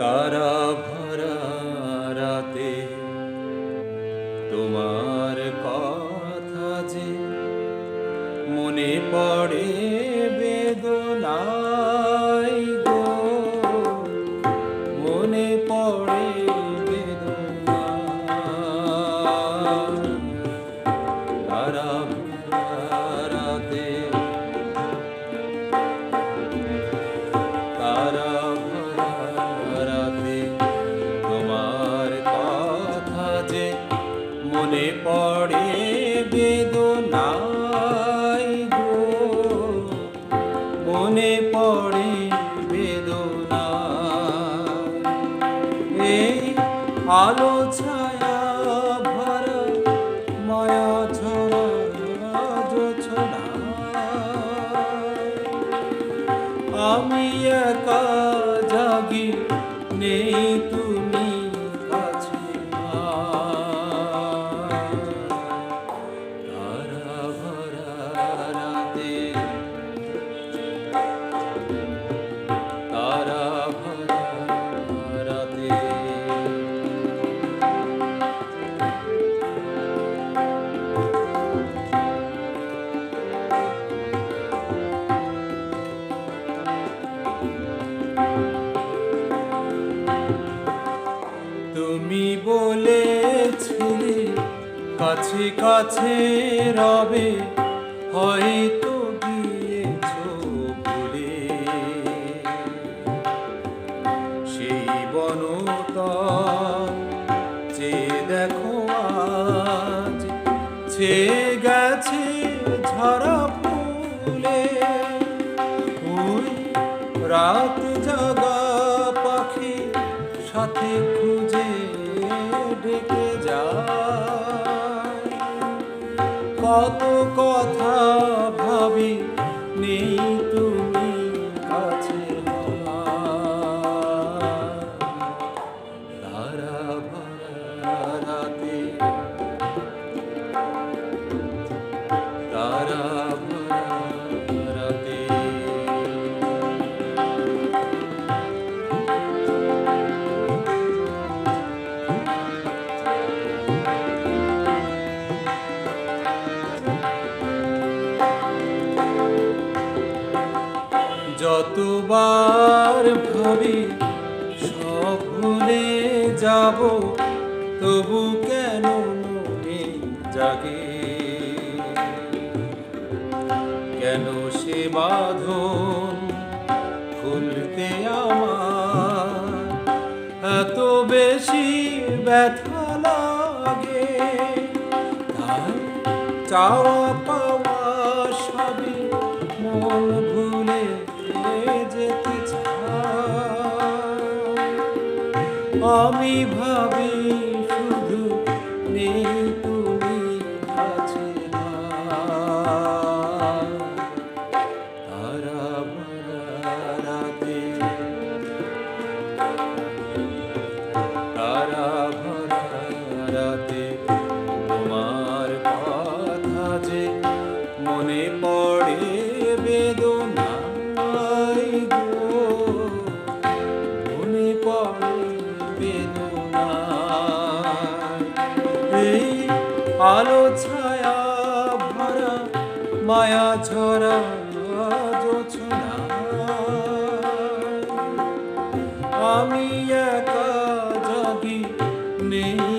তারা ভরা রাতে তোমার কথা যে মনে পড়ে মনে পড়ে তারা রাতে মনে পড়ে বেদনাই গো। মনে পড়ে বেদনা এই আলো ছায়া আমি একা জাগি নেই কাছে কাছে রবে, হয়তো গিয়েছো ভুলে। সেই বনতল যে দেখো আজ ছে গেছে ঝরা ফুলে। ওই রাত জাগা পাখি সাথে খুঁজে ডেকে যায় কত কথা ভাবি নেই তুমি কাছে তারা ভরা রাতে যতবার ভাবি সব ভুলে যাব, তবু কেন মনে জাগে? কেন সে বাঁধন খুলতে আমার এত বেশি ব্যথা লাগে? তাই চাওয়া আমি ভাবি আলো ছায়া ভরা মায়া ছড়া আমি একা জাগি নেই।